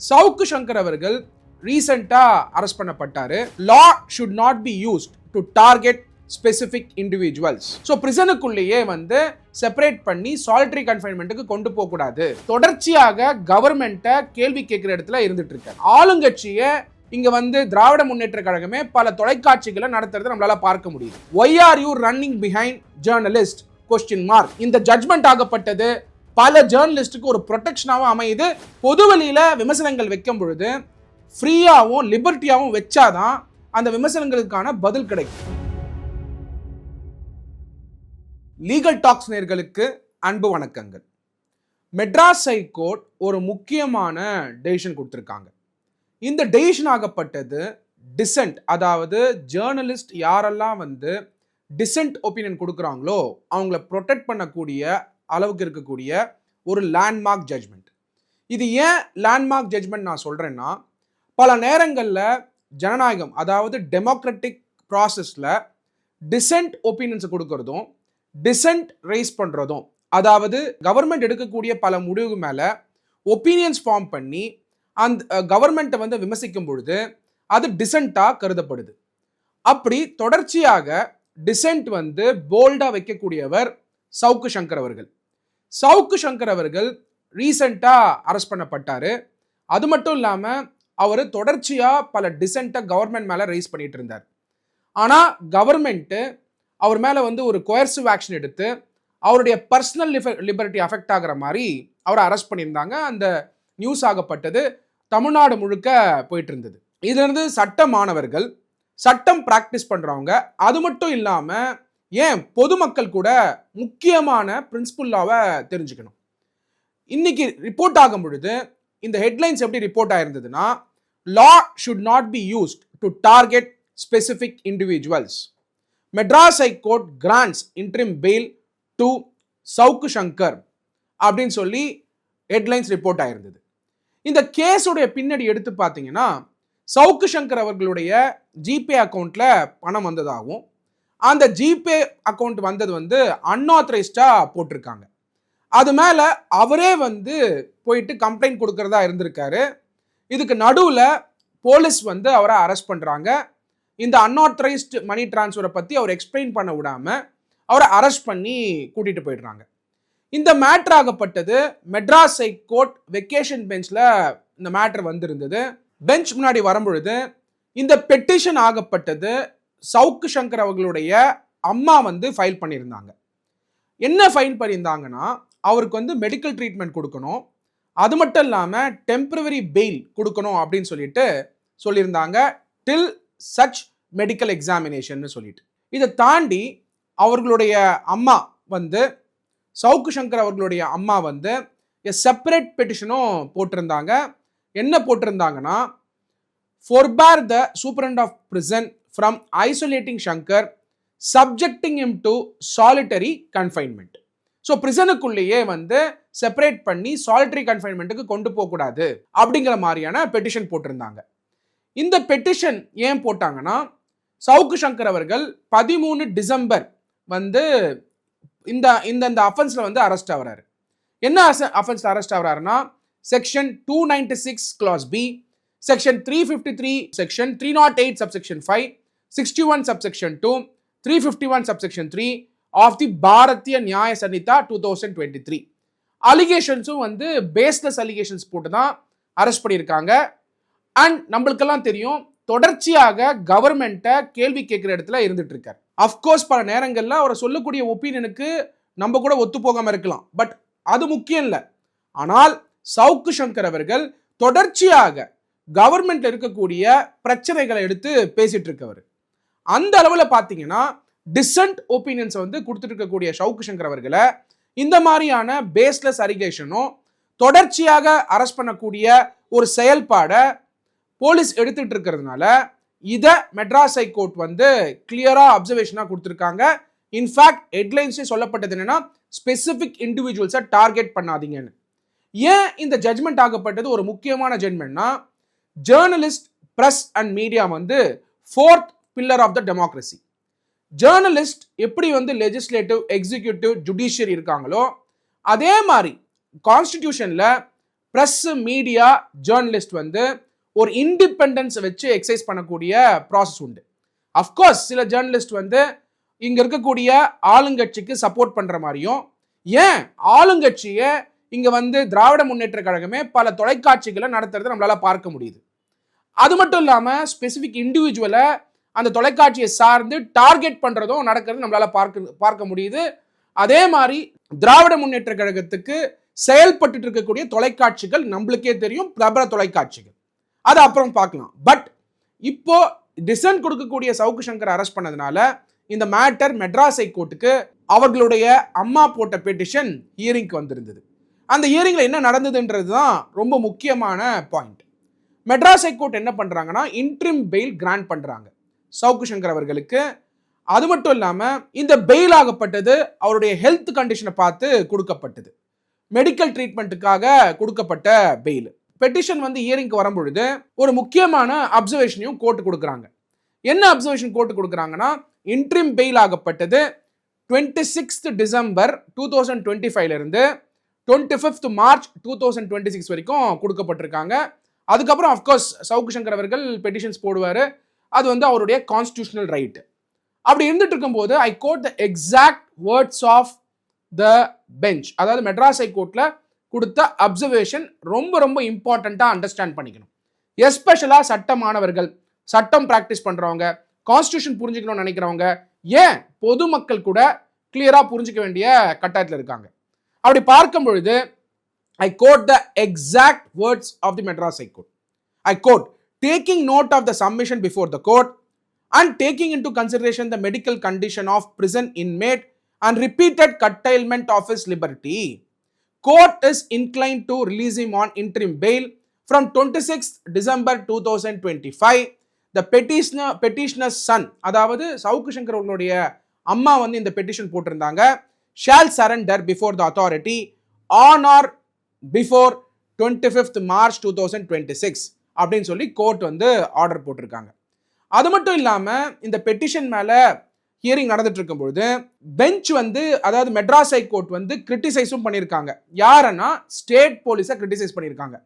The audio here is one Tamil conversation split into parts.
சவுக்கு சங்கர் அவர்கள் ரீசெண்டாக arrest பண்ணப்பட்டார். Law should not be used to target specific individuals so பிரிசனுக்குள்ளேயே வந்து செப்பரேட் பண்ணி சாலிட்டரி கன்ஃபைன்மெண்ட்டுக்கு கொண்டு போகக்கூடாது. தொடர்ச்சியாக கவர்மெண்ட்டை கேள்வி கேட்குற இடத்துல இருந்துட்டு இருக்காரு ஆளுங்கட்சியை இங்க வந்து திராவிட முன்னேற்ற கழகமே பல தொலைக்காட்சிகளை நடத்துறதை நம்மளால பார்க்க முடியுது. Why are you running behind journalist question mark இந்த ஜட்மெண்ட் ஆகப்பட்டது பல ஜேர்னலிஸ்டுக்கு ஒரு ப்ரொடெக்ஷனாகவும் அமையுது. பொதுவெளியில விமர்சனங்கள் வைக்கும் பொழுது ஃப்ரீயாகவும் லிபர்ட்டியாகவும் வச்சாதான் அந்த விமர்சனங்களுக்கான பதில் கிடைக்கும். லீகல் டாக்ஸ் நேர்களுக்கு அன்பு வணக்கங்கள். மெட்ராஸ் ஹைகோர்ட் ஒரு முக்கியமான டெசிஷன் கொடுத்துருக்காங்க. இந்த டெசிஷன் ஆகப்பட்டது டிசென்ட் அதாவது ஜேர்னலிஸ்ட் யாரெல்லாம் வந்து டிசென்ட் ஒப்பீனியன் கொடுக்குறாங்களோ அவங்கள ப்ரொடெக்ட் பண்ணக்கூடிய அளவுக்கு இருக்கக்கூடிய ஒரு லேண்ட்மார்க் ஜட்ஜ்மெண்ட் இது ஏன் லேண்ட்மார்க் ஜட்ஜ்மெண்ட் நான் சொல்கிறேன்னா பல நேரங்களில் ஜனநாயகம் அதாவது டெமோக்ரட்டிக் ப்ராசஸில் டிசென்ட் ஒப்பீனியன்ஸை கொடுக்கறதும் டிசென்ட் ரைஸ் பண்ணுறதும் அதாவது கவர்மெண்ட் எடுக்கக்கூடிய பல முடிவு மேலே ஒப்பீனியன்ஸ் ஃபார்ம் பண்ணி அந்த கவர்மெண்ட்டை வந்து விமர்சிக்கும் பொழுது அது டிசென்ட்டாக கருதப்படுது. அப்படி தொடர்ச்சியாக டிசென்ட் வந்து போல்டாக வைக்கக்கூடியவர் சவுக்கு சங்கர் அவர்கள். சவுக்கு சங்கர் அவர்கள் ரீசண்டாக அரெஸ்ட் பண்ணப்பட்டார். அது மட்டும் இல்லாமல் அவர் தொடர்ச்சியாக பல டிசென்ட்டை கவர்மெண்ட் மேலே ரைஸ் பண்ணிட்டு இருந்தார். ஆனால் கவர்மெண்ட்டு அவர் மேலே வந்து ஒரு கோயர்சிவ் ஆக்ஷன் எடுத்து அவருடைய பர்சனல் லிபர்ட்டி அஃபெக்ட் ஆகிற மாதிரி அவரை அரெஸ்ட் பண்ணியிருந்தாங்க. அந்த நியூஸ் ஆகப்பட்டது தமிழ்நாடு முழுக்க போயிட்டு இருந்தது. இதுலேருந்து சட்ட மாணவர்கள் சட்டம் ப்ராக்டிஸ் பண்ணுறவங்க அது மட்டும் இல்லாமல் ஏன் பொதுமக்கள் கூட முக்கியமான பிரின்சிபல்லாவை தெரிஞ்சுக்கணும். இன்னைக்கு ரிப்போர்ட் ஆகும் பொழுது இந்த ஹெட்லைன்ஸ் எப்படி report ஆயிருந்ததுன்னா law should not be used to target specific individuals Madras high court grants interim bail to Savukku Shankar அப்படின்னு சொல்லி ஹெட்லைன்ஸ் ரிப்போர்ட் ஆயிருந்தது. இந்த கேஸுடைய பின்னாடி எடுத்து பார்த்தீங்கன்னா சவுக்கு சங்கர் அவர்களுடைய ஜிபே அக்கௌண்ட்டில் பணம் வந்ததாகவும் அந்த ஜிபே அக்கௌண்ட் வந்தது வந்து அன்ஆத்தரைஸ்டாக போட்டிருக்காங்க. அது மேலே அவரே வந்து போயிட்டு கம்ப்ளைண்ட் கொடுக்கறதா இருந்திருக்காரு. இதுக்கு நடுவில் போலீஸ் வந்து அவரை அரெஸ்ட் பண்ணுறாங்க இந்த அன்ஆத்தரைஸ்டு மணி டிரான்ஸ்ஃபரை பற்றி அவர் எக்ஸ்பிளைன் பண்ண விடாமல் அவரை அரெஸ்ட் பண்ணி கூட்டிகிட்டு போயிடுறாங்க. இந்த மேட்ரு ஆகப்பட்டது. மெட்ராஸ் ஹைகோர்ட் வெக்கேஷன் பெஞ்சில் இந்த மேட்ரு வந்திருந்தது. பெஞ்ச் முன்னாடி வரும்பொழுது இந்த பெட்டிஷன் ஆகப்பட்டது. சவுக்கு சங்கர் அவர்களுடைய அம்மா வந்து ஃபைல் பண்ணியிருந்தாங்க. என்ன ஃபைல் பண்ணியிருந்தாங்கன்னா அவருக்கு வந்து மெடிக்கல் ட்ரீட்மெண்ட் கொடுக்கணும். அது மட்டும் இல்லாமல் டெம்பரவரி பெயில் கொடுக்கணும் அப்படின்னு சொல்லிட்டு சொல்லியிருந்தாங்க. டில் சச் மெடிக்கல் எக்ஸாமினேஷன் சொல்லிட்டு. இதை தாண்டி அவர்களுடைய அம்மா வந்து சவுக்கு சங்கர் அவர்களுடைய அம்மா வந்து செப்பரேட் பெட்டிஷனும் போட்டிருந்தாங்க. என்ன போட்டிருந்தாங்கன்னா forbear the superintendent of prison from isolating Shankar subjecting him to solitary confinement so பிரிசனுக்குள்ளேயே வந்து செப்பரேட் பண்ணி சாலிட்டரி கன்ஃபைன்மெண்ட்டுக்கு கொண்டு போகக்கூடாது அப்படிங்கிற மாதிரியான பெட்டிஷன் போட்டிருந்தாங்க. இந்த பெட்டிஷன் ஏன் போட்டாங்கன்னா சவுக்கு சங்கர் அவர்கள் பதிமூணு டிசம்பர் வந்து இந்த இந்த இந்த அஃபென்ஸில் வந்து அரெஸ்ட் ஆகிறாரு. என்ன offence arrest ஆகிறாருன்னா section two ninety six clause B section three fifty three section three nought eight subsection five sixty one subsection two three fifty one subsection three of the Bharatiya Nyaya Sanhita two thousand twenty three அலிகேஷன்ஸும் வந்து பேஸ்லெஸ் அலிகேஷன்ஸ் போட்டு தான் அரெஸ்ட் பண்ணியிருக்காங்க. அண்ட் நம்மளுக்கெல்லாம் தெரியும் தொடர்ச்சியாக கவர்மெண்ட்டை கேள்வி கேட்குற இடத்துல இருந்துட்டு இருக்கார் அஃப்கோர்ஸ் பல நேரங்களில் அவரை சொல்லக்கூடிய ஒப்பீனியனுக்கு நம்ம கூட ஒத்து போகாமல் இருக்கலாம். பட் அது முக்கியம் இல்லை. ஆனால் சவுக்கு சங்கர் அவர்கள் தொடர்ச்சியாக கவர்மெண்ட்ல இருக்கக்கூடிய பிரச்சனைகளை எடுத்து பேசிட்டு இருக்கவர் அந்த அளவில் பார்த்தீங்கன்னா டிசன்ட் ஒப்பீனியன்ஸை வந்து கொடுத்துட்டு இருக்கக்கூடிய சவுக்கு சங்கர் அவர்களை இந்த மாதிரியான பேஸ்லெஸ் அரிகேஷனும் தொடர்ச்சியாக அரெஸ்ட் பண்ணக்கூடிய ஒரு செயல்பாடை போலீஸ் எடுத்துட்டு இருக்கிறதுனால இதை மெட்ராஸ் ஹைகோர்ட் வந்து கிளியராக அப்சர்வேஷனாக கொடுத்துருக்காங்க. இன்ஃபேக்ட் ஹெட்லைன்ஸே சொல்லப்பட்டது என்னென்னா ஸ்பெசிஃபிக் இண்டிவிஜுவல்ஸை டார்கெட் பண்ணாதீங்கன்னு. ஏன் இந்த ஜட்மெண்ட் ஆகப்பட்டது ஒரு முக்கியமான ஜட்மெண்ட்னா ஜேர்னலிஸ்ட் ப்ரெஸ் அண்ட் மீடியா வந்து fourth pillar of the democracy journalist எப்படி வந்து லெஜிஸ்லேட்டிவ் எக்ஸிக்யூட்டிவ் ஜுடிஷியரி இருக்காங்களோ அதே மாதிரி கான்ஸ்டிடியூஷனில் ப்ரெஸ் மீடியா ஜேர்னலிஸ்ட் வந்து ஒரு இண்டிபெண்டன்ஸ் வச்சு எக்ஸசைஸ் பண்ணக்கூடிய ப்ராசஸ் உண்டு. அஃப்கோர்ஸ் சில ஜேர்னலிஸ்ட் வந்து இங்கே இருக்கக்கூடிய ஆளுங்கட்சிக்கு சப்போர்ட் பண்ணுற மாதிரியும் ஏன் ஆளுங்கட்சியை இங்கே வந்து திராவிட முன்னேற்ற கழகமே பல தொலைக்காட்சிகளை நடத்துறதை நம்மளால் பார்க்க முடியுது. அது மட்டும் இல்லாமல் ஸ்பெசிஃபிக் இண்டிவிஜுவலை அந்த தொலைக்காட்சியை சார்ந்து டார்கெட் பண்ணுறதும் நடக்கிறது நம்மளால் பார்க்க பார்க்க முடியுது. அதே மாதிரி திராவிட முன்னேற்ற கழகத்துக்கு செயல்பட்டு இருக்கக்கூடிய தொலைக்காட்சிகள் நம்மளுக்கே தெரியும் பிரபல தொலைக்காட்சிகள். அது அப்புறம் பார்க்கலாம். பட் இப்போ டிசன் கொடுக்கக்கூடிய சவுக்கு சங்கர் அரெஸ்ட் பண்ணதுனால இந்த மேட்டர் மெட்ராஸ் ஹைகோர்ட்டுக்கு அவர்களுடைய அம்மா போட்ட பெட்டிஷன் ஹியரிங்க்கு வந்திருந்தது. அந்த ஹியரிங்கில் என்ன நடந்ததுன்றது தான் ரொம்ப முக்கியமான பாயிண்ட் மெட்ராஸ் ஹைகோர்ட் என்ன பண்ணுறாங்கன்னா இன்ட்ரிம் பெயில் கிராண்ட் பண்ணுறாங்க சவுக்கு சங்கர் அவர்களுக்கு. அது மட்டும் இல்லாமல் இந்த பெயில் ஆகப்பட்டது அவருடைய ஹெல்த் கண்டிஷனை பார்த்து கொடுக்கப்பட்டது. மெடிக்கல் ட்ரீட்மெண்ட்டுக்காக கொடுக்கப்பட்ட பெயில் பெட்டிஷன் வந்து இயரிங்க்கு வரும்பொழுது ஒரு முக்கியமான அப்சர்வேஷனையும் கோர்ட்டு கொடுக்குறாங்க. என்ன அப்சர்வேஷன் கோர்ட்டு கொடுக்குறாங்கன்னா interim bail ஆகப்பட்டது twenty sixth December two thousand twenty ஃபைவ்லேருந்து twenty fifth March two thousand twenty six வரைக்கும் கொடுக்கப்பட்டிருக்காங்க. அதுக்கப்புறம் அஃப்கோர்ஸ் சவுக்கு சங்கர் அவர்கள் பெட்டிஷன்ஸ் போடுவார். அது வந்து அவருடைய கான்ஸ்டியூஷனல் ரைட்டு அப்படி இருந்துட்டு இருக்கும்போது I quote the exact words of the bench அதாவது மெட்ராஸ் ஹைகோர்ட்டில் கொடுத்த அப்சர்வேஷன் ரொம்ப ரொம்ப இம்பார்ட்டண்ட்டாக அண்டர்ஸ்டாண்ட் பண்ணிக்கணும். எஸ்பெஷலாக சட்ட மாணவர்கள் சட்டம் ப்ராக்டிஸ் பண்ணுறவங்க கான்ஸ்டியூஷன் புரிஞ்சுக்கணும்னு நினைக்கிறவங்க ஏன் பொதுமக்கள் கூட கிளியராக புரிஞ்சுக்க வேண்டிய கட்டாயத்தில் இருக்காங்க? அப்படி பார்க்கும் பொழுது I quote the exact words of the Madras high court. I quote taking note of the submission before the court and taking into consideration the medical condition of prison inmate and repeated curtailment of his liberty, court is inclined to release him on interim bail from 26th December 2025. The petitioner petitioner's son அதாவது சவுக்கு சங்கர் அவர்களுடைய அம்மா வந்து இந்த பெட்டிஷன் போட்டிருந்தாங்க shall surrender before the authority on or before twenty fifth March two thousand twenty six அப்படின்னு சொல்லி கோர்ட் வந்து ஆர்டர் போட்டிருக்காங்க. அது மட்டும் இல்லாமல் இந்த பெட்டிஷன் மேலே ஹியரிங் நடந்துட்டு இருக்கும் பொழுது பெஞ்ச் வந்து அதாவது மெட்ராஸ் ஹைகோர்ட் வந்து கிரிட்டிசைஸும் பண்ணியிருக்காங்க யாருன்னா ஸ்டேட் போலீஸை கிரிட்டிசைஸ் பண்ணியிருக்காங்க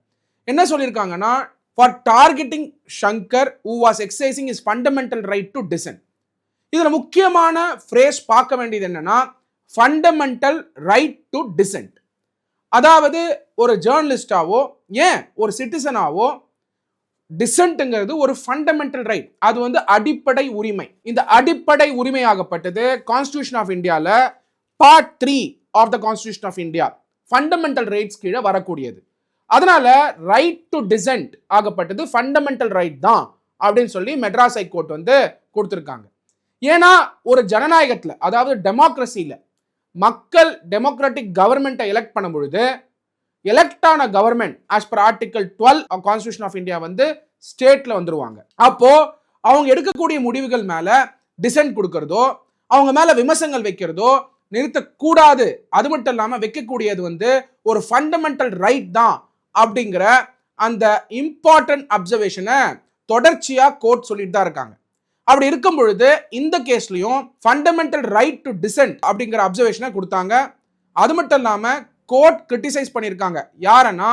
என்ன சொல்லியிருக்காங்கன்னா for targeting Shankar who was exercising his fundamental right to dissent இதில் முக்கியமான ஃப்ரேஸ் பார்க்க வேண்டியது என்னன்னா ஃபண்டமெண்டல் ரைட் டு டிசென்ட் அதாவது ஒரு ஜேர்னலிஸ்டாவோ ஏன் ஒரு சிட்டிசனாவோ டிசென்ட்டுங்கிறது ஒரு ஃபண்டமெண்டல் ரைட் அது வந்து அடிப்படை உரிமை. இந்த அடிப்படை உரிமையாகப்பட்டது கான்ஸ்டியூஷன் ஆஃப் இந்தியாவில் part three of the constitution of India fundamental rights கீழே வரக்கூடியது. அதனால ரைட் டு டிசென்ட் ஆகப்பட்டது ஃபண்டமெண்டல் ரைட் தான் அப்படின்னு சொல்லி மெட்ராஸ் ஹைகோர்ட் வந்து கொடுத்துருக்காங்க. ஏன்னா ஒரு ஜனநாயகத்தில் அதாவது டெமோக்ரஸியில் மக்கள் டெமோக்ராட்டிக் கவர்மெண்ட்டை எலெக்ட் பண்ணும் பொழுது எலெக்ட் ஆன government as per article twelve constitution of India வந்து ஸ்டேட்ல வந்துருவாங்க. அப்போ அவங்க எடுக்கக்கூடிய முடிவுகள் மேல டிசென்ட் கொடுக்கறதோ அவங்க மேல விமர்சனங்கள் வைக்கிறதோ நிறுத்தக்கூடாது. அது மட்டும் இல்லாமல் வைக்கக்கூடியது வந்து ஒரு ஃபண்டமெண்டல் ரைட் தான் அப்படிங்கிற அந்த இம்பார்ட்டன்ட் அப்சர்வேஷனை தொடர்ச்சியாக கோர்ட் சொல்லிட்டு தான் இருக்காங்க. அப்படி இருக்கும் பொழுது இந்த கேஸ்லையும் ஃபண்டமெண்டல் ரைட் டு டிசென்ட் அப்படிங்கிற அப்சர்வேஷனை கொடுத்தாங்க. அது மட்டும் இல்லாமல் கோர்ட் கிரிட்டிசைஸ் பண்ணியிருக்காங்க யாரன்னா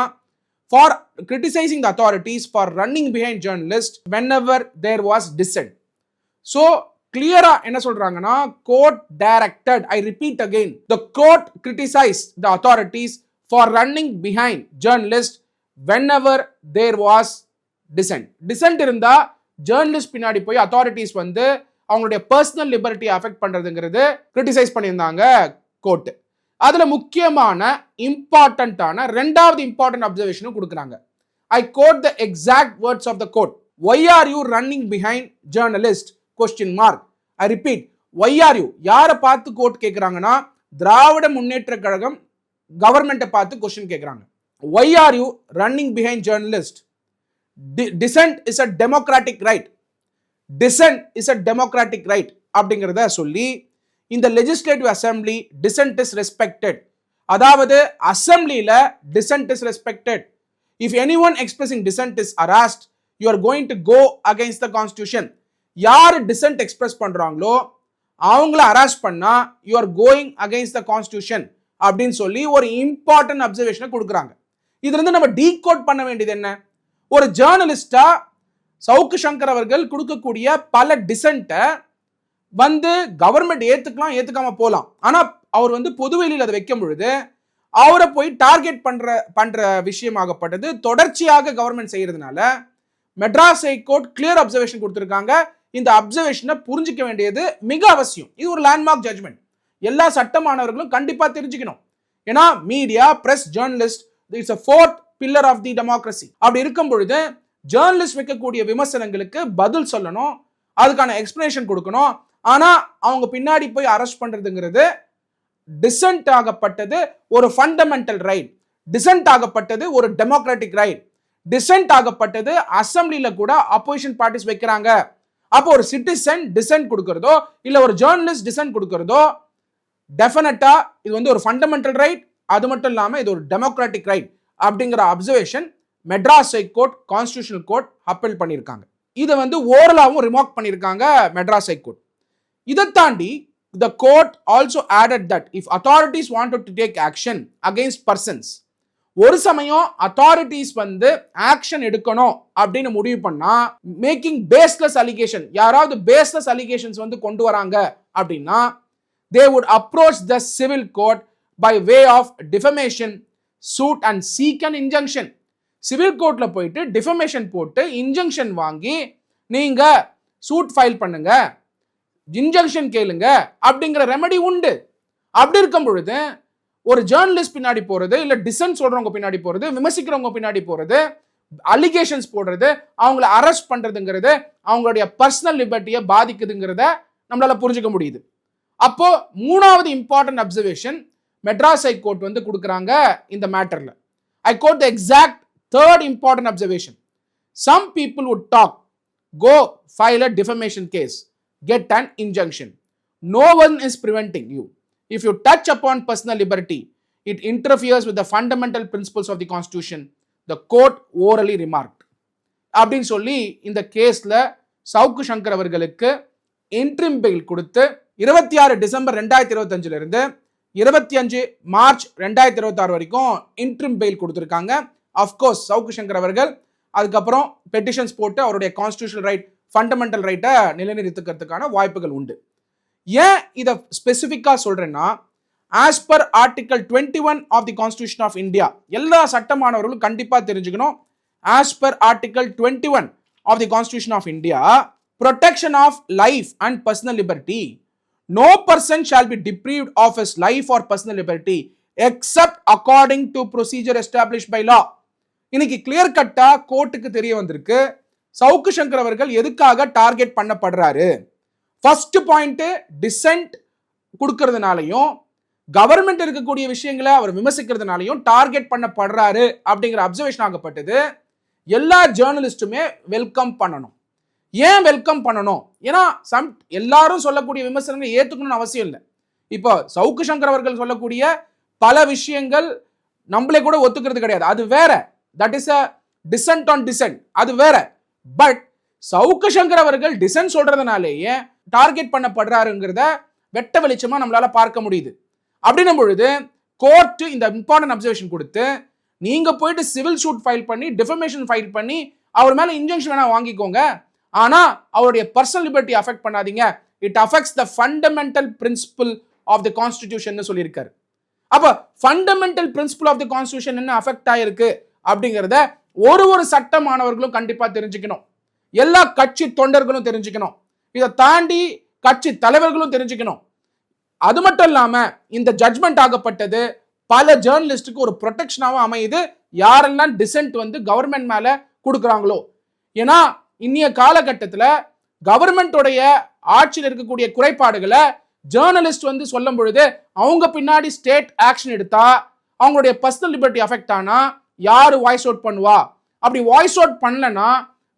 for criticising the authorities for running behind journalist whenever there was dissent so கிளியரா என்ன சொல்றாங்கன்னா court directed I repeat again the court criticise the authorities for running behind journalist whenever there was dissent dissent இருந்தால் ஜேர்னலிஸ்ட் பின்னாடி போய் அத்தாரிட்டிஸ் வந்து அவங்களுடைய பர்சனல் லிபர்ட்டியை அஃபெக்ட் பண்ணுறதுங்கிறது கிரிட்டிசைஸ் பண்ணியிருந்தாங்க கோர்ட்டு அதில் முக்கியமான இம்பார்ட்டண்ட்டான ரெண்டாவது இம்பார்ட்டன்ட் அப்சர்வேஷனும் கொடுக்குறாங்க. I quote the exact words of the quote why are you running behind journalist question mark I repeat why are you யாரை பார்த்து கோர்ட் கேட்குறாங்கன்னா திராவிட முன்னேற்ற கழகம் கவர்மெண்ட்டை பார்த்து கொஸ்டின் கேட்குறாங்க why are you running behind journalist dissent is a democratic right dissent is a democratic right அப்படிங்கிறத சொல்லி இந்த legislative assembly dissent is respected அதாவது அசம்பிளியில் dissent is respected if anyone expressing dissent is arrest you are going to go against the constitution யார் டிசென்ட் எக்ஸ்பிரஸ் பண்ணுறாங்களோ அவங்கள அராஸ்ட் பண்ணால் you are going against the constitution அப்படின்னு சொல்லி ஒரு இம்பார்ட்டன்ட் அப்சர்வேஷனை கொடுக்குறாங்க. இதுலேருந்து நம்ம டீகோட் பண்ண வேண்டியது என்ன? ஒரு ஜேர்னலிஸ்டாக சவுக்கு சங்கர் அவர்கள் கொடுக்கக்கூடிய பல டிசன்ட்டை வந்து கவர்மெண்ட் ஏற்றுக்கலாம் ஏற்றுக்காம போகலாம் ஆனால் அவர் வந்து பொதுவெளியில் அதை வைக்கும் பொழுது அவரை போய் டார்கெட் பண்ணுற பண்ணுற விஷயமாகப்பட்டது தொடர்ச்சியாக கவர்மெண்ட் செய்கிறதுனால மெட்ராஸ் ஹைகோர்ட் கிளியர் அப்சர்வேஷன் கொடுத்துருக்காங்க. இந்த அப்சர்வேஷனை புரிஞ்சிக்க வேண்டியது மிக அவசியம். இது ஒரு லேண்ட்மார்க் ஜட்மெண்ட் எல்லா சட்டமானவர்களும் கண்டிப்பாக தெரிஞ்சுக்கணும். ஏன்னா media press journalist it's a fourth pillar of the democracy அப்படி இருக்கும் பொழுது ஜேர்னலிஸ்ட் வைக்கக்கூடிய விமர்சனங்களுக்கு பதில் சொல்லணும். அதுக்கான எக்ஸ்பிளனேஷன் கொடுக்கணும். ஆனால் அவங்க பின்னாடி போய் அரெஸ்ட் பண்ணுறதுங்கிறது டிசன்ட் ஆகப்பட்டது ஒரு ஃபண்டமெண்டல் ரைட் டிசன்ட் ஆகப்பட்டது ஒரு டெமோக்ராட்டிக் ரைட் டிசன்ட் ஆகப்பட்டது அசம்பிளியில் கூட அப்போசிஷன் பார்ட்டிஸ் வைக்கிறாங்க. அப்போ ஒரு சிட்டிசன் டிசன்ட் கொடுக்கறதோ இல்லை ஒரு ஜேர்னலிஸ்ட் டிசன்ட் கொடுக்கறதோ டெஃபினட்டாக இது வந்து ஒரு ஃபண்டமெண்டல் ரைட் அது மட்டும் இல்லாமல் இது ஒரு டெமோக்ராட்டிக் ரைட் அப்படிங்கிற observation Madras high court constitutional court appeal பண்ணியிருக்காங்க. இதை வந்து ஓரலாகவும் ரிமார்க் பண்ணியிருக்காங்க மெட்ராஸ் ஹை கோர்ட் இதை தாண்டி the court also added that if authorities wanted to take action against persons ஒரு சமயம் அத்தாரிட்டிஸ் வந்து ஆக்ஷன் எடுக்கணும் அப்படின்னு முடிவு பண்ணா மேக்கிங் பேஸ்லெஸ் அலிகேஷன் யாராவது பேஸ்லெஸ் அலிகேஷன்ஸ் வந்து கொண்டு வராங்க அப்படின்னா they would approach the civil court by way of defamation suit and seek and injunction civil கோர்ட்டில் போயிட்டு டிஃபமேஷன் போட்டு இன்ஜங்ஷன் வாங்கி நீங்கள் சூட் ஃபைல் பண்ணுங்கள் இன்ஜெக்ஷன் கேளுங்க அப்படிங்கிற ரெமடி உண்டு. அப்படி இருக்கும் பொழுது ஒரு ஜேர்னலிஸ்ட் பின்னாடி போகிறது இல்லை டிசன் சொல்கிறவங்க பின்னாடி போகிறது விமர்சிக்கிறவங்க பின்னாடி போகிறது அலிகேஷன்ஸ் போடுறது அவங்கள அரெஸ்ட் பண்ணுறதுங்கிறது அவங்களுடைய பர்சனல் லிபர்ட்டியை பாதிக்குதுங்கிறத நம்மளால் புரிஞ்சுக்க முடியுது. அப்போது மூணாவது important observation Madras high court வந்து கொடுக்குறாங்க இந்த மேட்டரில் I quote the exact third important observation some people would talk go file a defamation case get an injunction. No one is preventing you. If you touch upon personal liberty, it interferes with the fundamental principles of the Constitution, the court orally remarked. அப்படின்னு சொல்லி இந்த கேஸில் சவுக்கு சங்கர் அவர்களுக்கு இன்ட்ரிம் பெயில் கொடுத்து இருபத்தி ஆறு டிசம்பர் ரெண்டாயிரத்தி இருபத்தஞ்சுல இருந்து இருபத்தி அஞ்சு மார்ச் ரெண்டாயிரத்தி இருபத்தாறு வரைக்கும் இன்ட்ரிம் பெயில் கொடுத்துருக்காங்க அஃப்கோர்ஸ் சவுக்கு சங்கர் அவர்கள் அதுக்கப்புறம் பெட்டிஷன்ஸ் போட்டு அவருடைய கான்ஸ்டியூஷனல் ரைட் ஃபண்டமெண்டல் ரைட்டை நிலைநிறுத்துக்கிறதுக்கான வாய்ப்புகள் உண்டு. ஏன் இதை ஸ்பெசிஃபிக்காக சொல்கிறேன்னா as per article twenty one of the constitution of India எல்லா சட்டமானவர்களும் கண்டிப்பாக தெரிஞ்சுக்கணும். As per article twenty one of the constitution of India protection of life and personal liberty no person shall be deprived of his life or personal liberty except according to procedure establish by law இன்னைக்கு கிளியர் கட்டா கோர்ட்டுக்கு தெரிய வந்திருக்கு. சவுக்கு சங்கர் அவர்கள் எதுக்காக டார்கெட் பண்ணப்படுறாரு? ஃபர்ஸ்ட் பாயிண்ட்டு டிசென்ட் கொடுக்கறதுனாலையும் கவர்மெண்ட் இருக்கக்கூடிய விஷயங்களை அவர் விமர்சிக்கிறதுனாலையும் டார்கெட் பண்ணப்படுறாரு அப்படிங்கிற அப்சர்வேஷன் ஆகப்பட்டது. எல்லா ஜேர்னலிஸ்ட்டுமே வெல்கம் பண்ணணும். ஏன் வெல்கம் பண்ணணும்? ஏன்னா சம் எல்லாரும் சொல்லக்கூடிய விமர்சனங்களை ஏற்றுக்கணும்னு அவசியம் இல்லை. இப்போ சவுக்கு சங்கர் அவர்கள் சொல்லக்கூடிய பல விஷயங்கள் நம்மளே கூட ஒத்துக்கிறது கிடையாது. அது வேற. That is a dissent on dissent அது வேற. பட் சவுக்கு சங்கர் அவர்கள் டிசன் சொல்றதுனாலேயே டார்கெட் பண்ணப்படுறாருங்கிறத வெட்ட வெளிச்சமாக நம்மளால பார்க்க முடியுது. அப்படின்னும் பொழுது கோர்ட்டு இந்த இம்பார்ட்டன்ட் அப்சர்வேஷன் கொடுத்து நீங்க போயிட்டு சிவில் சூட் ஃபைல் பண்ணி டிஃபமேஷன் ஃபைல் பண்ணி அவர் மேல இன்ஜெக்ஷன் வேணா வாங்கிக்கோங்க. ஆனா அவருடைய பர்சனல் லிபர்ட்டி அஃபெக்ட் பண்ணாதீங்க. It affects the fundamental principle of the constitution சொல்லியிருக்காரு. அப்போ fundamental principle of the constitution என்ன அஃபெக்ட் ஆயிருக்கு? அப்படிங்கிறத ஒரு ஒரு சட்ட மாணவர்களும் கண்டிப்பாக தெரிஞ்சுக்கணும். எல்லா கட்சி தொண்டர்களும் தெரிஞ்சுக்கணும். இதை தாண்டி கட்சி தலைவர்களும் தெரிஞ்சுக்கணும். அது மட்டும் இல்லாமல் இந்த ஜட்மெண்ட் ஆகப்பட்டது பல ஜேர்னலிஸ்டுக்கு ஒரு ப்ரொடெக்ஷனாகவும் அமையுது. யாரெல்லாம் டிசென்ட் வந்து கவர்மெண்ட் மேலே கொடுக்குறாங்களோ. ஏன்னா இன்னைய காலகட்டத்தில் கவர்மெண்ட்டுடைய ஆட்சியில் இருக்கக்கூடிய குறைபாடுகளை ஜேர்னலிஸ்ட் வந்து சொல்லும் பொழுது அவங்க பின்னாடி ஸ்டேட் ஆக்ஷன் எடுத்தா அவங்களுடைய பர்சனல் லிபர்ட்டி அஃபெக்ட் ஆனால் யார் வாய்ஸ் அவுட் பண்ணுவா? அப்படி வாய்ஸ் அவுட் பண்ணலன்னா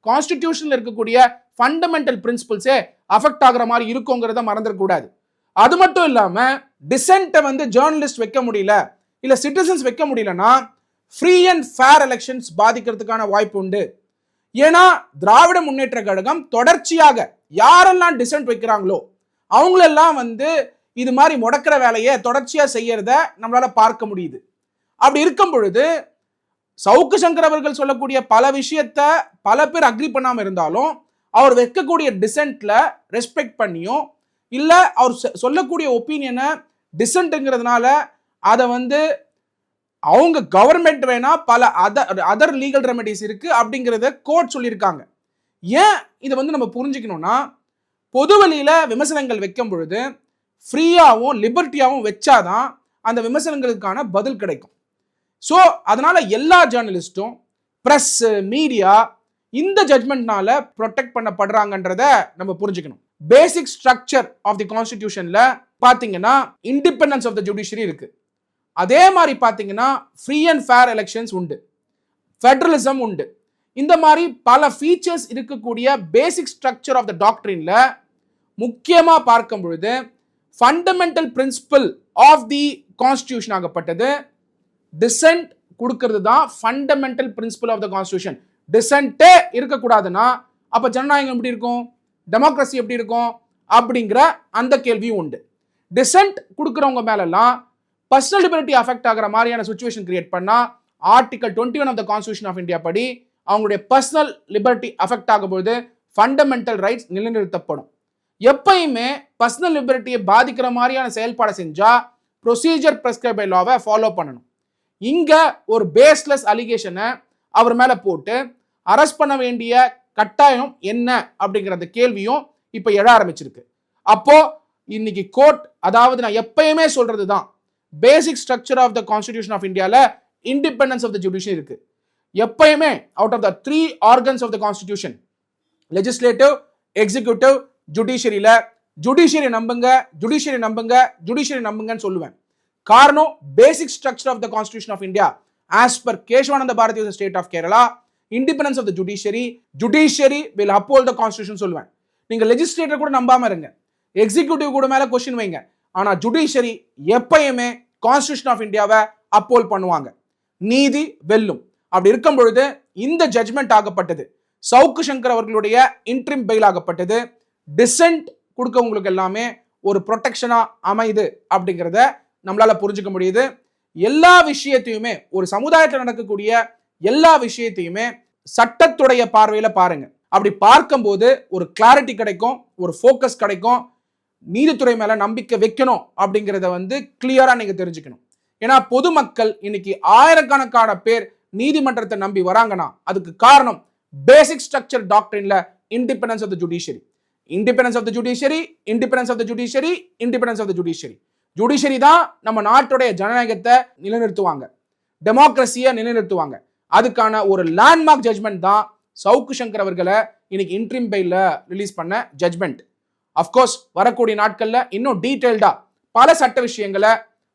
கான்ஸ்டிடியூஷனில் இருக்கக்கூடிய ஃபண்டமெண்டல் பிரின்சிபல்ஸே அஃபெக்ட் ஆகிற மாதிரி இருக்குங்கிறத மறந்துடக்கூடாது அது மட்டும் இல்லாமல் டிசென்ட்டை வந்து ஜேர்னலிஸ்ட் வைக்க முடியல இல்லை சிட்டிசன்ஸ் வைக்க முடியலன்னா ஃப்ரீ அண்ட் ஃபேர் எலெக்ஷன்ஸ் பாதிக்கிறதுக்கான வாய்ப்பு உண்டு. ஏன்னா திராவிட முன்னேற்ற கழகம் தொடர்ச்சியாக யாரெல்லாம் டிசென்ட் வைக்கிறாங்களோ அவங்களெல்லாம் வந்து இது மாதிரி முடக்கிற வேலையை தொடர்ச்சியாக செய்யறத நம்மளால பார்க்க முடியுது. அப்படி இருக்கும் பொழுது சவுக்கு சங்கர் அவர்கள் சொல்லக்கூடிய பல விஷயத்த பல பேர் அக்ரி பண்ணாமல் இருந்தாலும் அவர் வைக்கக்கூடிய டிசென்ட்ல ரெஸ்பெக்ட் பண்ணியும் இல்லை அவர் சொல்லக்கூடிய ஒப்பீனியனை டிசென்ட்டுங்கிறதுனால அதை வந்து அவங்க கவர்மெண்ட் வேணா பல அதர் அதர் லீகல் ரெமெடிஸ் இருக்கு அப்படிங்கிறத கோர்ட் சொல்லியிருக்காங்க. ஏன் இதை வந்து நம்ம புரிஞ்சுக்கணும்னா பொதுவெளியில் விமர்சனங்கள் வைக்கும் பொழுது ஃப்ரீயாகவும் லிபர்ட்டியாகவும் வச்சாதான் அந்த விமர்சனங்களுக்கான பதில் கிடைக்கும். ஸோ அதனால எல்லா ஜேர்னலிஸ்ட்டும் ப்ரெஸ் மீடியா இந்த ஜட்மெண்ட்னால ப்ரொடெக்ட் பண்ணப்படுறாங்கன்றத நம்ம புரிஞ்சுக்கணும். பேசிக் ஸ்ட்ரக்சர் ஆஃப் தி கான்ஸ்டிடியூஷன்ல பார்த்தீங்கன்னா இண்டிபெண்டன்ஸ் ஆஃப் த ஜுடிஷியரி இருக்கு. அதே மாதிரி பார்த்தீங்கன்னா ஃப்ரீ அண்ட் ஃபேர் எலெக்ஷன்ஸ் உண்டு. ஃபெடரலிசம் உண்டு. இந்த மாதிரி பல ஃபீச்சர்ஸ் இருக்கக்கூடிய பேசிக் ஸ்ட்ரக்சர் ஆஃப் த டாக்டரின்ல முக்கியமாக பார்க்கும் பொழுது fundamental principle of the constitution ஆகப்பட்டது. Dissent கொடுக்கறது தான் fundamental principle of the constitution டிசென்ட்டே இருக்கக்கூடாதுன்னா அப்போ ஜனநாயகம் எப்படி இருக்கும்? டெமோக்ரஸி எப்படி இருக்கும்? அப்படிங்கிற அந்த கேள்வியும் உண்டு. டிசென்ட் கொடுக்குறவங்க மேலெல்லாம் பர்சனல் லிபர்ட்டி அஃபெக்ட் ஆகிற மாதிரியான சுச்சுவேஷன் கிரியேட் பண்ணால் article twenty one of the constitution of India படி அவங்களுடைய பர்சனல் லிபர்ட்டி அஃபெக்ட் ஆகும்போது ஃபண்டமெண்டல் ரைட்ஸ் நிலைநிறுத்தப்படும். எப்பயுமே பர்சனல் லிபர்ட்டியை பாதிக்கிற மாதிரியான செயல்பாடை செஞ்சால் ப்ரொசீஜர் ப்ரெஸ்கிரைப் லாவை ஃபாலோ பண்ணணும். இங்க ஒரு பேஸ்லெஸ் அலிகேஷனை அவர் மேல போட்டு அரெஸ்ட் பண்ண வேண்டிய கட்டாயம் என்ன அப்படிங்கிற அந்த கேள்வியும் இப்போ எழ ஆரம்பிச்சிருக்கு. அப்போ இன்னைக்கு கோர்ட் அதாவது நான் எப்பயுமே சொல்றது தான் basic structure of the constitution of இந்தியாவில் இண்டிபெண்டன்ஸ் ஆஃப் த ஜுடிஷியரி இருக்கு. எப்பயுமே out of the three organs of the constitution legislative executive ஜுடிஷியரியில் judiciary நம்புங்க ஜுடிஷியரி நம்புங்க ஜுடிஷியரி நம்புங்கன்னு சொல்லுவேன். காரணம் basic structure of the constitution of India as per Kesavananda Bharati state of Kerala independence of the judiciary judiciary will uphold the constitution சொல்லுவேன். நீங்கள் லெஜிஸ்லேட்டர் கூட நம்பாமல் இருங்க. எக்ஸிக்யூட்டிவ் கூட மேலே கொஸ்டின் வைங்க. ஆனால் ஜுடிஷியரி எப்பயுமே கான்ஸ்டியூஷன் ஆஃப் இந்தியாவை அப்போல் பண்ணுவாங்க. நீதி வெல்லும். அப்படி இருக்கும் பொழுது இந்த ஜட்மெண்ட் ஆகப்பட்டது. சவுக்கு சங்கர் அவர்களுடைய இன்ட்ரிம் பெயில் ஆகப்பட்டது. டிசென்ட் கொடுக்கவங்களுக்கு எல்லாமே ஒரு ப்ரொடெக்ஷனா அமையுது அப்படிங்கிறத நம்மளால் புரிஞ்சுக்க முடியுது. எல்லா விஷயத்தையுமே ஒரு சமுதாயத்தில் நடக்கக்கூடிய எல்லா விஷயத்தையுமே சட்டத்துடைய பார்வையில் பாருங்க. அப்படி பார்க்கும்போது ஒரு கிளாரிட்டி கிடைக்கும் ஒரு ஃபோக்கஸ் கிடைக்கும். நீதித்துறை மேலே நம்பிக்கை வைக்கணும் அப்படிங்கிறத வந்து கிளியராக நீங்கள் தெரிஞ்சுக்கணும். ஏன்னா பொதுமக்கள் இன்னைக்கு ஆயிரக்கணக்கான பேர் நீதிமன்றத்தை நம்பி வராங்கன்னா அதுக்கு காரணம் basic structure டாக்டரின்ல independence of the judiciary independence of the judiciary independence of the judiciary independence of the judiciary judiciary தான் நம்ம நாட்டுடைய ஜனநாயகத்தை நிலைநிறுத்துவாங்க. டெமோக்ரஸியை நிலைநிறுத்துவாங்க. அதுக்கான ஒரு லேண்ட்மார்க் ஜட்மெண்ட் தான் சவுக்கு சங்கர் அவர்களை இன்னைக்கு இன்ட்ரீம் பெயில ரிலீஸ் பண்ண ஜட்மெண்ட் அஃப்கோர்ஸ் வரக்கூடிய நாட்களில் இன்னும் டீட்டெயில்டா பல சட்ட விஷயங்களை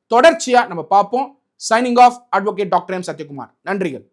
தொடர்ச்சியாக நம்ம பார்ப்போம். Signing off advocate doctor M Sathyakumar. நன்றிகள்.